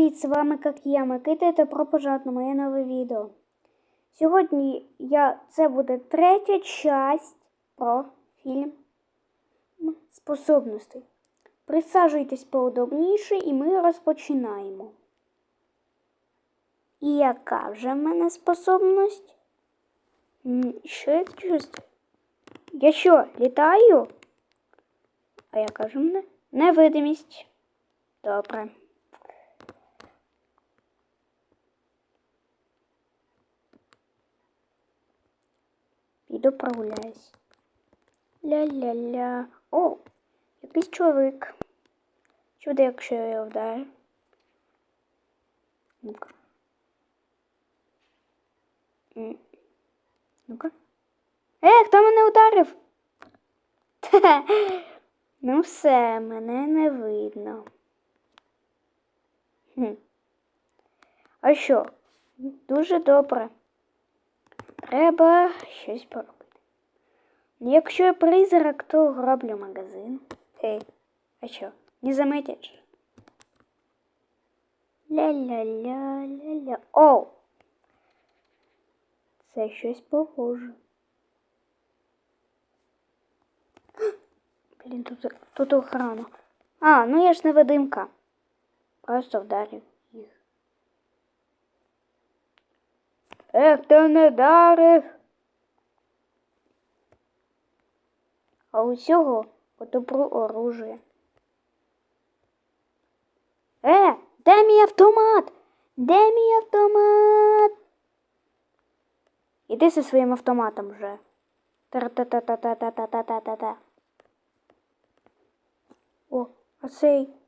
привіт! З вами як я, Микита та про пожар на моє нове відео. Сьогодні я, це буде третя часть про фільм способностей. Присаджуйтесь поудобніше і ми розпочинаємо. І яка вже в мене способність? М, Що я чувствую? Я що, літаю? А яка ж в мене? Невидимість. Добре. Піду прогуляюсь. Ля-ля-ля. О, якийсь чоловік. Чудо, якщо я його вдарю. Ну-ка. Ну-ка. Е, хто мене ударив? Ну все, мене не видно. Хм. А що? Дуже добре. Треба щось поробити. Ну, Якщо я призрак, то гроблю магазин. Гей, а що? Не заметять же? Ля-ля-ля-ля-ля. О! Це щось похоже. Блін, тут, тут охрана. А, ну я ж невидимка. Просто вдарив Ех, ти не вдарив. А у цього подобру оружие. Е, де мій автомат? Де мій автомат? Іди зі своїм автоматом вже. Та-та-та-та-та-та-та-та-та-та. О, а цей.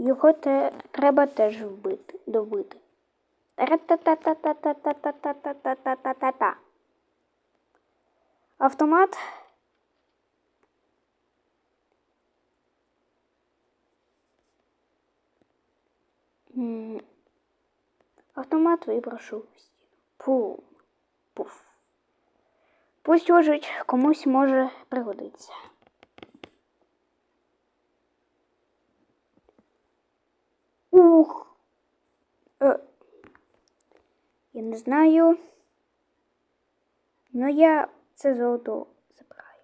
Його те, треба теж вбити, добити. Та-та-та-та-та-та-та-та-та-та-та-та-та. Автомат. Автомат виброшу в стіну. Пу. Пуф. Пусть лежить, комусь може пригодиться. Ух. Е, я не знаю. Но я це золото забираю.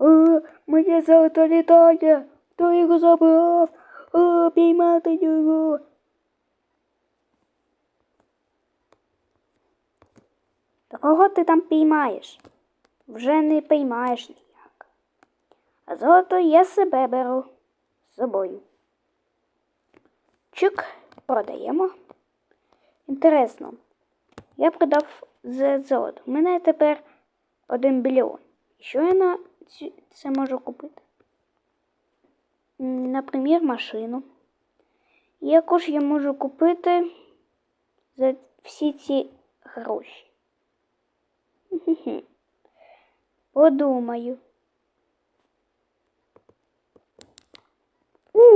Е, моє золото літає. Хто його забрав? Е, піймати його. Та кого ти там піймаєш? Вже не піймаєш ніяк. А золото я себе беру собою. Чик, продаємо. Інтересно, я продав за золото. У мене тепер один мільйон. Що я на це можу купити? Наприклад, машину. І Якож я можу купити за всі ці гроші. Подумаю.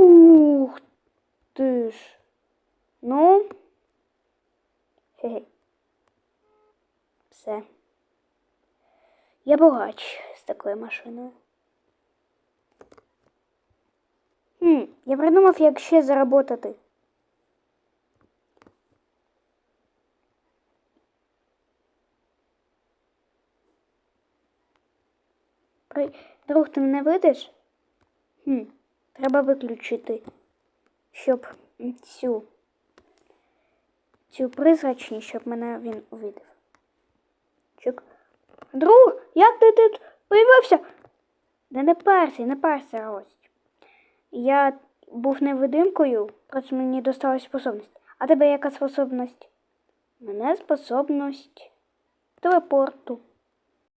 Ух ти ж. Ну. Хе-хе. Все. Я богач з такою машиною. Хм, я придумав, як ще заработати. Друг, ти мене видиш? Хм, треба виключити, щоб цю цю призрачність, щоб мене він увидів. Чик. Друг, як ти тут появився? Да не парся, не парся, Рость. Я був невидимкою, просто мені досталась способність. А тебе яка способність? Мене способність телепорту.